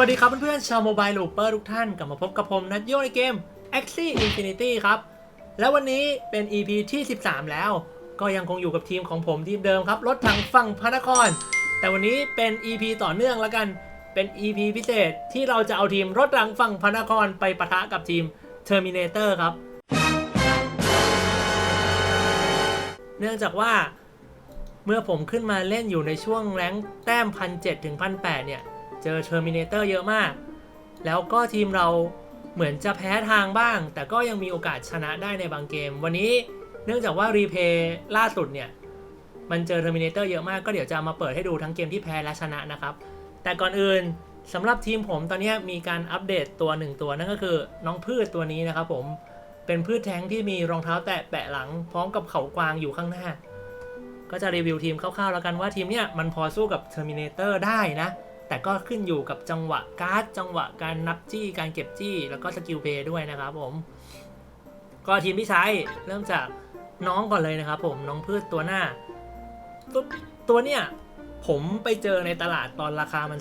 วัสดีครับเพื่อนๆชาวโมบายลูเปอร์ทุกท่านกลับมาพบกับผมนัทโยในเกม Axie Infinity ครับ แล้ววันนี้เป็น EP ที่ 13 แล้ว ก็ยังคงอยู่กับทีมของผมทีมเดิมครับ รถถังฝั่งพระนคร แต่วันนี้เป็น EP ต่อเนื่องแล้วกันเป็น EP พิเศษที่เราจะเอาทีมรถถังฝั่งพระนครไปปะทะกับทีม Terminator ครับ เนื่องจากว่าเมื่อผมขึ้นมาเล่นอยู่ในช่วงแรงแต้มพันเถึงพันแเนี่ย เจอเทอร์มินเตอร์เยอะมาก แล้วก็ทีมเราเหมือนจะแพ้ทางบ้าง แต่ก็ยังมีโอกาสชนะได้ในบางเกม วันนี้เนื่องจากว่ารีเพย์ล่าสุดเนี่ย มันเจอเทอร์มินเตอร์เยอะมาก ก็เดี๋ยวจะมาเปิดให้ดูทั้งเกมที่แพ้และชนะนะครับ แต่ก่อนอื่นสำหรับทีมผมตอนนี้มีการอัปเดตตัวหนึ่งตัวนั่นก็คือน้องพืชตัวนี้นะครับผมเป็นพืชแท้งที่มีรองเท้าแตะแปะหลัง พร้อมกับเขากวางอยู่ข้างหน้า ก็จะรีวิวทีมคร่าวๆแล้วกันว่าทีมเนี้ยมันพอสู้กับ Terminator ได้นะ แต่ก็ขึ้นอยู่กับจังหวะการ์ดจังหวะการนับจี้การเก็บจี้แล้วก็สกิลเพย์ด้วยนะครับผม ก็ทีมที่ใช้เริ่มจากน้องก่อนเลยนะครับผมน้องพืชตัวหน้า ตัวตัวเนี้ยผมไปเจอในตลาดตอนราคามัน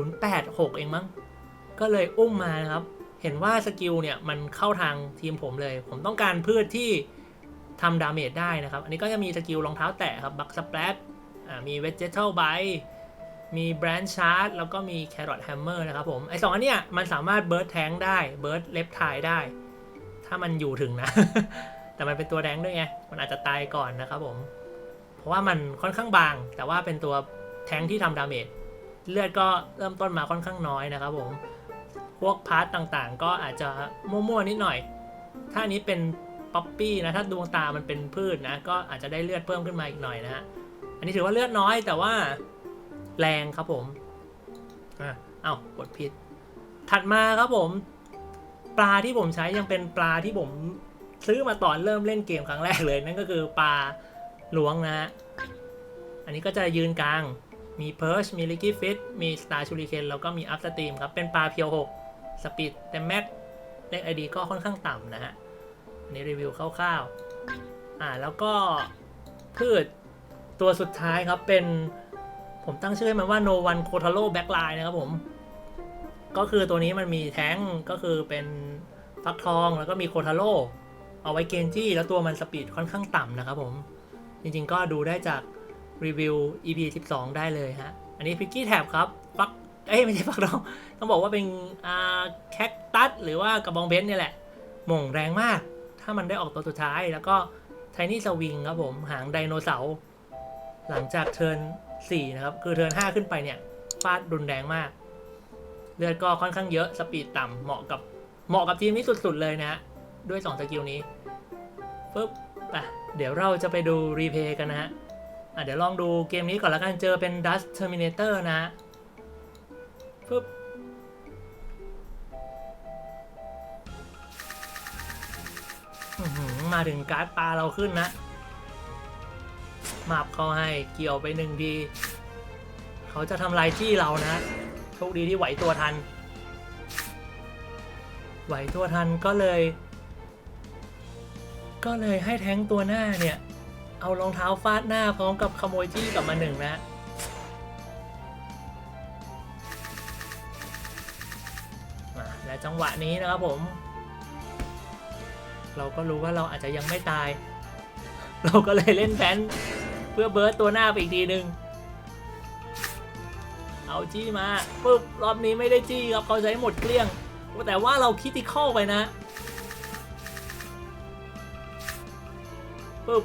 0.086 เองมั้ง ก็เลยอุ้มมานะครับ เห็นว่าสกิลเนี่ยมันเข้าทางทีมผมเลย ผมต้องการพืชที่ทำดาเมจได้นะครับ อันนี้ก็จะมีสกิลรองเท้าแตะครับ บักสเปรดมีเวจเจ t ทัลไบ มีแบรนด์ชาร์ d แล้วก็มีแครอทแฮมเมอร์นะครับผม ไอสองอันเนี้ยมันสามารถเบิร์ดแทงได้เบิร์ดเลฟทายได้ ถ้ามันอยู่ถึงนะ แต่มันเป็นตัวแดงด้วยไง มันอาจจะตายก่อนนะครับผม เพราะว่ามันค่อนข้างบาง แต่ว่าเป็นตัวแทงที่ทำดาเมจเลือดก็เริ่มต้นมาค่อนข้างน้อยนะครับผม พวกพาร์ตต่างๆ ก็อาจจะมั่วๆนิดหน่อย ถ้านนี้เป็นป๊อปปี้นะ ถ้าดวงตามันเป็นพืชนะ ก็อาจจะได้เลือดเพิ่มขึ้นมาอีกหน่อยนะฮะ อันนี้ถือว่าเลือดน้อยแต่ว่า แรงครับผมอะเอากดผิด ถัดมาครับผม ปลาที่ผมใช้ยังเป็นปลาที่ผมซื้อมาตอนเริ่มเล่นเกมครั้งแรกเลย นั่นก็คือปลาหลวงนะฮะ อันนี้ก็จะยืนกลาง มีเพิร์ชมีลิกกี้ฟิตมีสตาร์ชูริเคนแล้วก็มีอัพสตรีมครับ เป็นปลาเพียวหกสปีดแต่แม็กเลขไอดีก็ค่อนข้างต่ำนะฮะอันนี้รีวิวคร่าวๆ อ่าแล้วก็พืชตัวสุดท้ายครับเป็น ผมตั้งชื่อให้มันว่า no one kotaro backline นะครับผม ก็คือตัวนี้มันมีแท้งก็คือเป็นฟักทองแล้วก็มีโคทาโร่เอาไว้เกนจี้แล้วตัวมันสปีดค่อนข้างต่ำนะครับผม จริงๆก็ดูได้จากรีวิว EP 12 ได้เลยฮะ อันนี้พิกกี้แท็บครับฟักเอ้ยไม่ใช่ฟักทองต้องบอกว่าเป็นอ่าแคคตัสหรือว่ากระบองเบนเนี่ยแหละหม่งแรงมาก ถ้ามันได้ออกตัวสุดท้ายแล้วก็ไทนี่สวิงครับผมหางไดโนเสาร์ หลังจากเทิร์น4นะครับ คือเทิร์น5ขึ้นไปเนี่ยฟาดรุนแรงมาก เลือดก็ค่อนข้างเยอะ สปีดต่ำเหมาะกับเหมาะกับทีมนี้สุดๆเลยนะฮะ ด้วย2สกิลนี้ปึ๊บอะเดี๋ยวเราจะไปดูรีเพย์กันนะฮะอะเดี๋ยวลองดูเกมนี้ก่อนล้วกันเจอเป็น Dust Terminator นะฮะปึ๊บมาถึงการ์ดปลาเราขึ้นนะ มาบเขาให้เกี่ยวไปหนึ่งทีเขาจะทำลายที่เรานะโชคดีที่ไหวตัวทัน ไหวตัวทันก็เลย ก็เลยให้แท้งตัวหน้าเนี่ย เอารองเท้าฟาดหน้าพร้อมกับขโมยจี้กลับมาหนึ่งนะและจังหวะนี้นะครับผม เราก็รู้ว่าเราอาจจะยังไม่ตาย เราก็เลยเล่นแพน เพื่อเบิร์ตตัวหน้าไปอีกทีหนึ่งเอาจี้มาปุ๊บรอบนี้ไม่ได้จี้ครับเขาใช้หมดเกลี้ยง แต่ว่าเราคิดที่เข้าไปนะปุ๊บ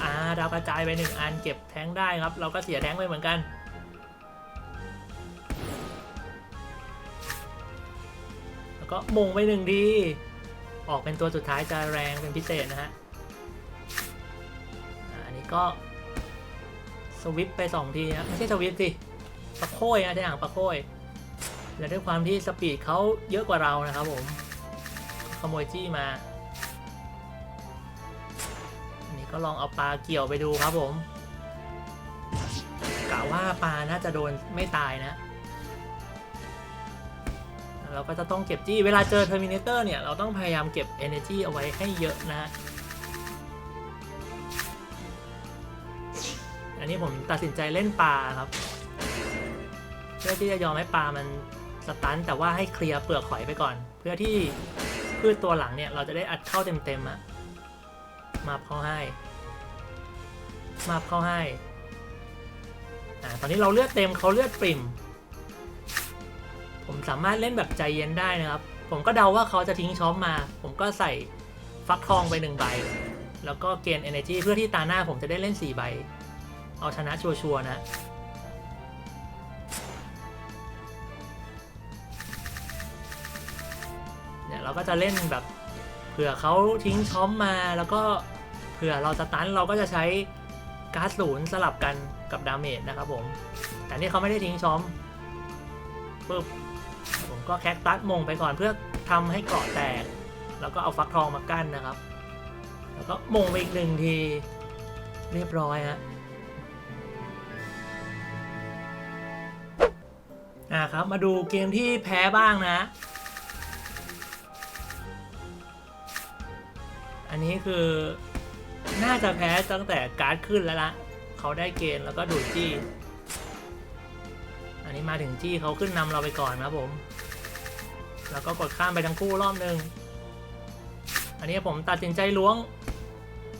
อ่าดาวกระจายไปหนึ่งอันเก็บแท้งได้ครับ เราก็เสียแท้งไปเหมือนกันแล้วก็มงไปหนึ่งทีออกเป็นตัวสุดท้ายจะแรงเป็นพิเศษนะฮะอันนี้ก็ สวิปไปสองทีนะไม่ใช่สวิปสิปะโค้ยนะใช่อ่างปะโค้ยและด้วยความที่สปีดเขาเยอะกว่าเรานะครับผม ขโมยจี้มา อันนี้ก็ลองเอาปลาเกี่ยวไปดูครับผมกะว่าปลาน่าจะโดนไม่ตายนะ เราก็จะต้องเก็บจี้ เวลาเจอ Terminator เนี่ย เราต้องพยายามเก็บ Energy เอาไว้ให้เยอะนะ อันนี้ผมตัดสินใจเล่นปลาครับเพื่อที่จะยอมให้ปลามันสตันแต่ว่าให้เคลียร์เปลือกหอยไปก่อน เพื่อที่พืชตัวหลังเนี่ยเราจะได้อัดเข้าเต็มๆอะมาเข้าให้มาเข้าให้อ่าตอนนี้เราเลือดเต็มเขาเลือดปริ่ม ผมสามารถเล่นแบบใจเย็นได้นะครับ ผมก็เดาว่าเขาจะทิ้งช้อมมา ผมก็ใส่ฟักทองไปหนึ่งใบ แล้วก็เกณฑ์ energy เพื่อที่ตาหน้าผมจะได้เล่น 4 ใบ เอาชนะชัวร์ๆนะ เนี่ยเราก็จะเล่นแบบเผื่อเขาทิ้งช้อมมาแล้วก็เผื่อเราสตันเราก็จะใช้การ์ดศูนย์สลับกันกับดาเมจนะครับผม แต่นี่เขาไม่ได้ทิ้งช้อมปึ๊บผมก็แคคตัสมงไปก่อนเพื่อทำให้เกาะแตก แล้วก็เอาฟักทองมากั้นนะครับ แล้วก็มงไปอีกหนึ่งทีเรียบร้อยฮะ อ่าครับ มาดูเกมที่แพ้บ้างนะ อันนี้คือน่าจะแพ้ตั้งแต่การ์ดขึ้นแล้วละเขาได้เกณฑ์แล้วก็ดูดจี้ อันนี้มาถึงจี้เขาขึ้นนำเราไปก่อนนะครับผม แล้วก็กดข้ามไปทั้งคู่รอบหนึ่งอันนี้ผมตัดสินใจล้วง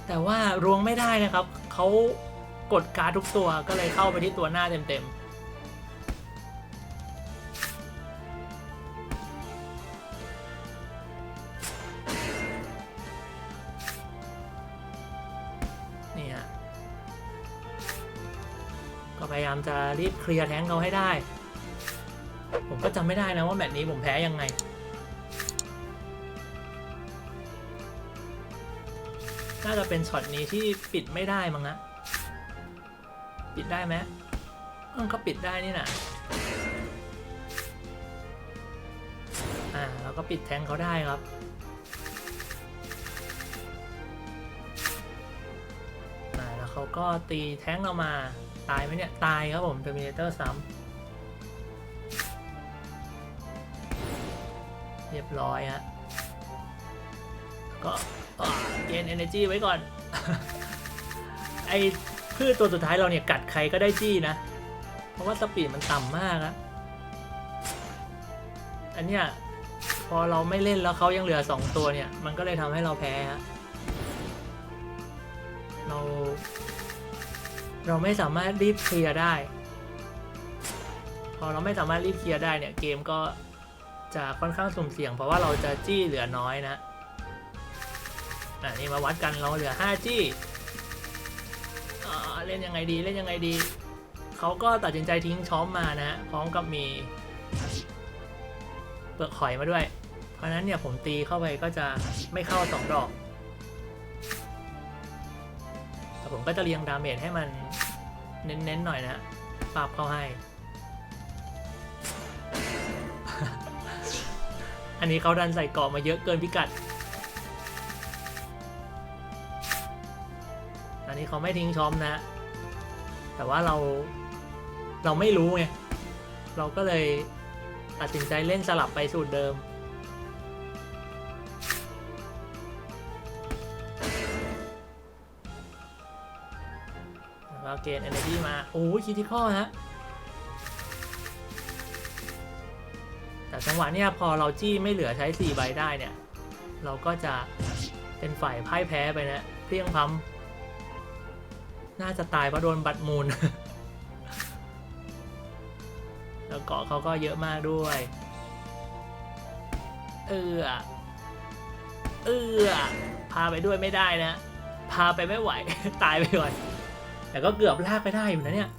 แต่ว่าล้วงไม่ได้นะครับ เขากดการ์ดทุกตัวก็เลยเข้าไปที่ตัวหน้าเต็มๆ ยายามจะรีบเคลียร์แท้งเขาให้ได้ ผมก็จำไม่ได้นะว่าแมตช์นี้ผมแพ้ยังไง น่าจะเป็นช็อตนี้ที่ปิดไม่ได้มั้งนะ ปิดได้ไหมมันก็ปิดได้นี่นะอ่าแล้วก็ปิดแทงเขาได้ครับแล้วเขาก็ตีแท้งเรามา ตายไหมเนี่ย ตายครับผม Terminator ซ้ำเรียบร้อยฮะก็เกณฑ์ energy ไว้ก่อน ไอพืชตัวสุดท้ายเราเนี่ย กัดใครก็ได้จี้นะ เพราะว่าสปีดมันต่ำมากอะอันเนี้ยพอเราไม่เล่นแล้วเขายังเหลือ 2 ตัวเนี่ย มันก็เลยทำให้เราแพ้ฮะเรา เราไม่สามารถรีบเคลียร์ได้ พอเราไม่สามารถรีบเคลียร์ได้เนี่ยเกมก็จะค่อนข้างสุ่มเสี่ยง เพราะว่าเราจะจี้เหลือน้อยนะอะนี่มาวัดกันเราเหลือ 5 จี้เล่นยังไงดีเล่นยังไงดี เขาก็ตัดสินใจทิ้งช้อมมานะพร้อมกับมีเปลือกหอยมาด้วย เพราะฉะนั้นเนี่ยผมตีเข้าไปก็จะไม่เข้า 2 ดอก แต่ผมก็จะเรียงดาเมจให้มัน เน้นๆหน่อยนะปรับเข้าให้ อันนี้เขาดันใส่เกาะมาเยอะเกินพิกัด อันนี้เขาไม่ทิ้งช้อมนะ แต่ว่าเราเราไม่รู้ไง เราก็เลยตัดสินใจเล่นสลับไปสูตรเดิม แล้วก็เกณฑ์ energy มา โอ้ยคิทิคอฮะ แต่จังหวะเนี้ยพอเราจี้ไม่เหลือใช้ 4 ใบได้เนี่ย เราก็จะเป็นฝ่ายพ่ายแพ้ไปนะเพียงพัมน่าจะตายเพราะโดนบัตรมูล แล้วเกาะเขาก็เยอะมากด้วย เออเออพาไปด้วยไม่ได้นะ พาไปไม่ไหว ตายไปก่อน แต่ก็เกือบลากไปได้อยู่นะเนี่ย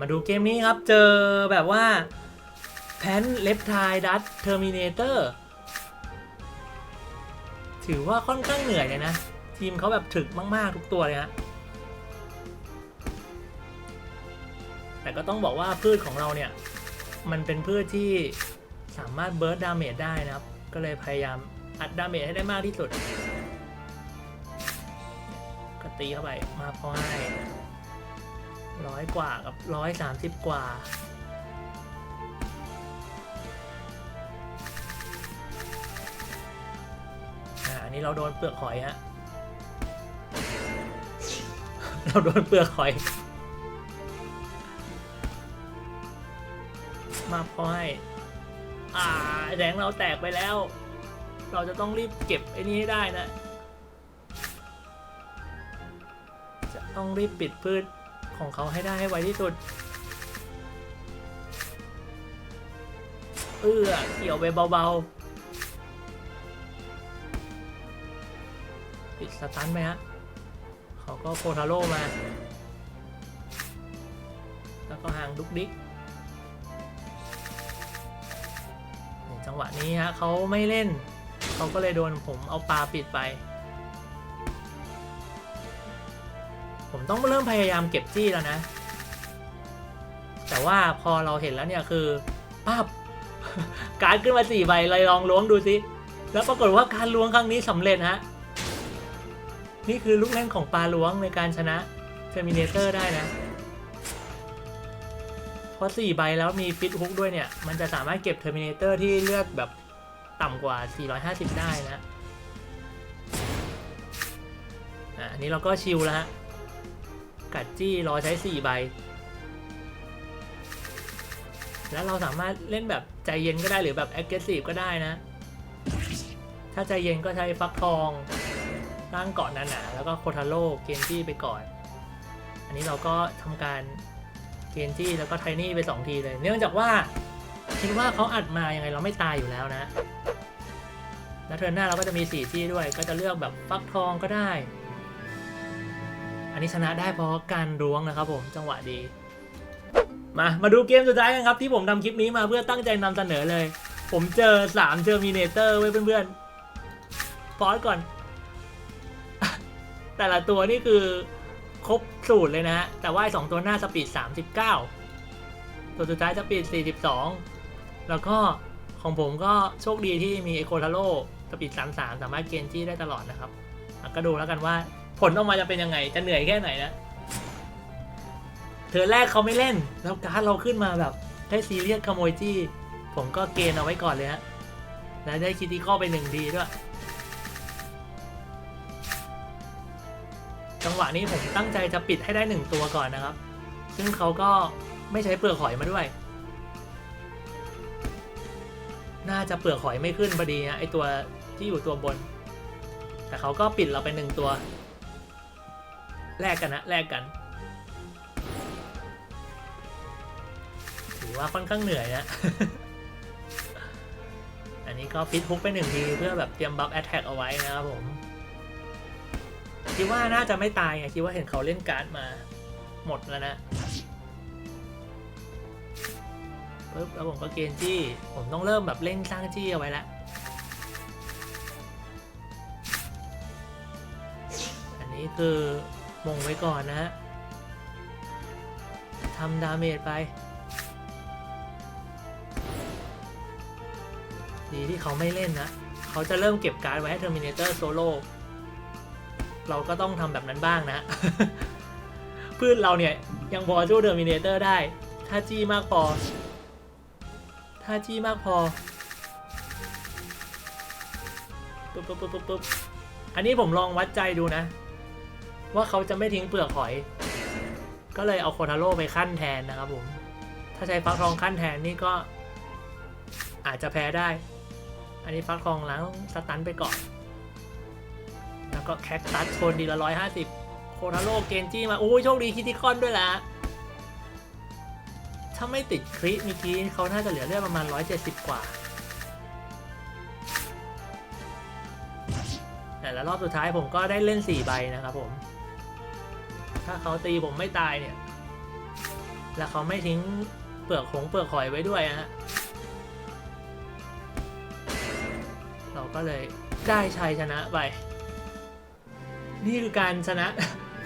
มาดูเกมนี้ครับ เจอแบบว่าแพนเล็บทายดัตเทอร์มินเตอร์ถือว่าค่อนข้างเหนื่อยเลยนะ ทีมเขาแบบถึกมาก ๆ ทุกตัวเลยฮะแต่ก็ต้องบอกว่าพืชของเราเนี่ย มันเป็นพืชที่สามารถเบิร์ดดาเมจได้นะครับ ก็เลยพยายามอัดดาเมจให้ได้มากที่สุด ตีเข้าไปมาพอให้ร้อยกว่ากับร้อยสามสิบกว่าอ่า อันนี้เราโดนเปลือกหอยฮะ เราโดนเปลือกหอย มาพอให้อ่าแดงเราแตกไปแล้ว เราจะต้องรีบเก็บไอ้นี้ให้ได้นะ ต้องรีบปิดพืชของเขาให้ได้ให้ไวที่สุด เอื้อเกี่ยวไปเบาๆ ปิดสตันไหมฮะ เขาก็โคทาโร่มา แล้วก็ห่างดุกดิกนี่จังหวะนี้ฮะเขาไม่เล่น เขาก็เลยโดนผมเอาปลาปิดไป ผมต้องเริ่มพยายามเก็บจี้แล้วนะ แต่ว่าพอเราเห็นแล้วเนี่ยคือปั๊บการขึ้นมาสี่ใบเลยลองล้วงดูสิแล้วปรากฏว่าการล้วงครั้งนี้สำเร็จฮะนี่คือลูกเล่นของปลาล้วงในการชนะเทอร์มินเตอร์ได้นะเพราะ4ใบแล้วมีฟิตฮุกด้วยเนี่ย มันจะสามารถเก็บเทอร์มินเตอร์ที่เลือกแบบต่ำกว่า 450 ได้นะอะอันนี้เราก็ชิลแล้วฮะ กัดจี้รอใช้ 4 ใบ แล้วเราสามารถเล่นแบบใจเย็นก็ได้หรือแบบ aggressive ก็ได้นะ ถ้าใจเย็นก็ใช้ฟักทองร่างเกาะนันหนาแล้วก็โคทาโร่เกนจี้ไปก่อน อันนี้เราก็ทำการเกนจี้แล้วก็ไทนี่ไป 2 ทีเลย เนื่องจากว่าคิดว่าเขาอัดมายังไงเราไม่ตายอยู่แล้วนะ แล้วเทิร์นหน้าเราก็จะมี 4 ที่ด้วย ก็จะเลือกแบบฟักทองก็ได้ อันนี้ชนะได้เพราะการล้วงนะครับผมจังหวะดี มา มาดูเกมสุดท้ายกันครับ ที่ผมทำคลิปนี้มาเพื่อตั้งใจนำเสนอเลย ผมเจอ3เทอร์มินเตอร์ไว้เพื่อนๆพอสก่อน แต่ละตัวนี่คือครบสูตรเลยนะฮะ แต่ว่าสองตัวหน้าสปีด 39 ตัวสุดท้ายสปีด 42 แล้วก็ของผมก็โชคดีที่มีเอโคทาโร่สปีด 33 สามารถเกนจี้ได้ตลอดนะครับก็ดูแล้วกันว่า ผลออกมาจะเป็นยังไง จะเหนื่อยแค่ไหนนะเธอแรกเขาไม่เล่น แล้วการดเราขึ้นมาแบบได้ซีเรียสขโมยจี้ ผมก็เกณฑ์เอาไว้ก่อนเลยฮะ แล้วได้คิดที่ข้อไปหนึ่งดีด้วย จังหวะนี้ผมตั้งใจจะปิดให้ได้หนึ่งตัวก่อนนะครับ ซึ่งเขาก็ไม่ใช้เปลือกหอยมาด้วย น่าจะเปลือกหอยไม่ขึ้นพอดีนะไอตัวที่อยู่ตัวบน แต่เขาก็ปิดเราไปหนึ่งตัว แลกกันนะแลกกันถือว่าค่อนข้างเหนื่อยนะ อันนี้ก็ฟิตฮุกไปหนึ่งทีเพื่อแบบเตรียมบัฟแอตแทกเอาไว้นะครับผม คิดว่าน่าจะไม่ตายไงคิดว่าเห็นเขาเล่นการ์ดมา หมดแล้วนะปึ๊บแล้วผมก็เกณฑ์จี้ ผมต้องเริ่มแบบเร่งสร้างจี้เอาไว้ล้วอันนี้คือ มงไว้ก่อนนะฮะทำดาเมจไป ดีที่เขาไม่เล่นนะ เขาจะเริ่มเก็บการ์ดไว้ให้ Terminator Solo เราก็ต้องทำแบบนั้นบ้างนะ พืชเราเนี่ย ยังพอสู้ Terminator ได้ ถ้าจี้มากพอ ถ้าจี้มากพอปุ๊บปุ๊บปุ๊บปุ๊บปุ๊บอันนี้ผมลองวัดใจดูนะ ว่าเขาจะไม่ทิ้งเปลือกหอย ก็เลยเอาโคทาโร่ไปขั้นแทนนะครับผม ถ้าใช้ฟักทองขั้นแทนนี่ก็ อาจจะแพ้ได้ อันนี้ฟักทองล้างสตันไปก่อน แล้วก็แคคตัสชนดีละร้อยห้าสิบโคทาโร่เกนจี้มาโอ้ยโชคดีคิติคอนด้วยละถ้าไม่ติดคริเมื่อกี้เขาน่าจะเหลือเลือดประมาณ 170 กว่าแต่ละรอบสุดท้ายผมก็ได้เล่น 4 ใบนะครับผม ถ้าเขาตีผมไม่ตายเนี่ย แล้วเขาไม่ทิ้งเปลือกหงเปลือกหอยไว้ด้วยนะฮะ เราก็เลยได้ชัยชนะไป นี่คือการชนะ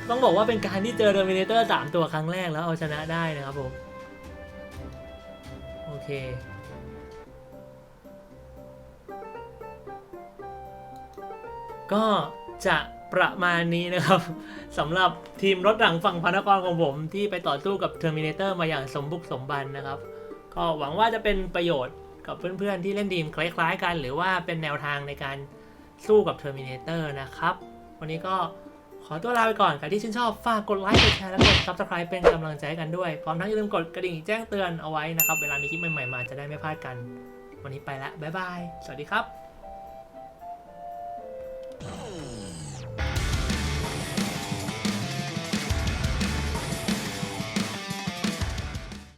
ต้องบอกว่าเป็นการที่เจอ Terminator 3ตัวครั้งแรกแล้วเอาชนะได้นะครับผม โอเคก็จะ ประมาณนี้นะครับสำหรับทีมรถถังฝั่งพระนครของผมที่ไปต่อสู้กับ Terminator มาอย่างสมบุกสมบันนะครับ ก็หวังว่าจะเป็นประโยชน์กับเพื่อนๆที่เล่นทีมคล้ายๆ กัน หรือว่าเป็นแนวทางในการสู้กับ Terminator นะครับ วันนี้ก็ขอตัวลาไปก่อนใครที่ชื่นชอบฝากกดไลค์กดแชร์และกด subscribe เป็นกำลังใจกันด้วย พร้อมทั้งอย่าลืมกดกระดิ่งแจ้งเตือนเอาไว้นะครับ เวลามีคลิปใหม่ๆมาจะได้ไม่พลาดกัน วันนี้ไปละบ๊ายบาย สวัสดีครับ